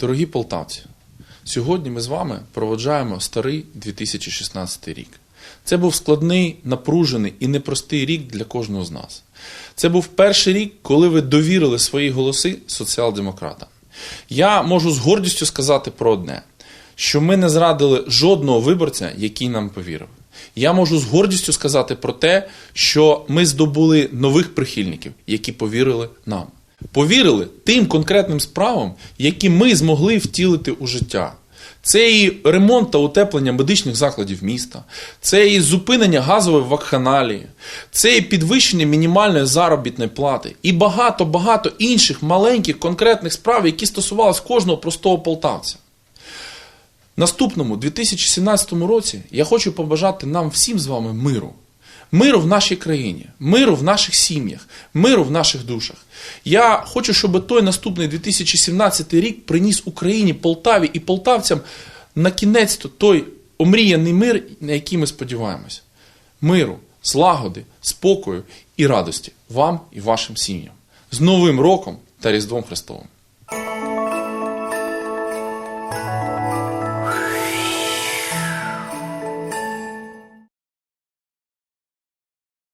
Дорогі полтавці, сьогодні ми з вами проводжаємо старий 2016 рік. Це був складний, напружений і непростий рік для кожного з нас. Це був перший рік, коли ви довірили свої голоси соціал-демократам. Я можу з гордістю сказати про одне: що ми не зрадили жодного виборця, який нам повірив. Я можу з гордістю сказати про те, що ми здобули нових прихильників, які повірили нам. Повірили тим конкретним справам, які ми змогли втілити у життя. Це і ремонт та утеплення медичних закладів міста, це і зупинення газової вакханалії, це і підвищення мінімальної заробітної плати, і багато-багато інших маленьких конкретних справ, які стосувалися кожного простого полтавця. Наступному 2017 році я хочу побажати нам всім з вами миру. Миру в нашій країні, миру в наших сім'ях, миру в наших душах. Я хочу, щоб той наступний 2017 рік приніс Україні, Полтаві і полтавцям на кінець той омріяний мир, на який ми сподіваємось. Миру, злагоди, спокою і радості вам і вашим сім'ям. З Новим роком та Різдвом Христовим!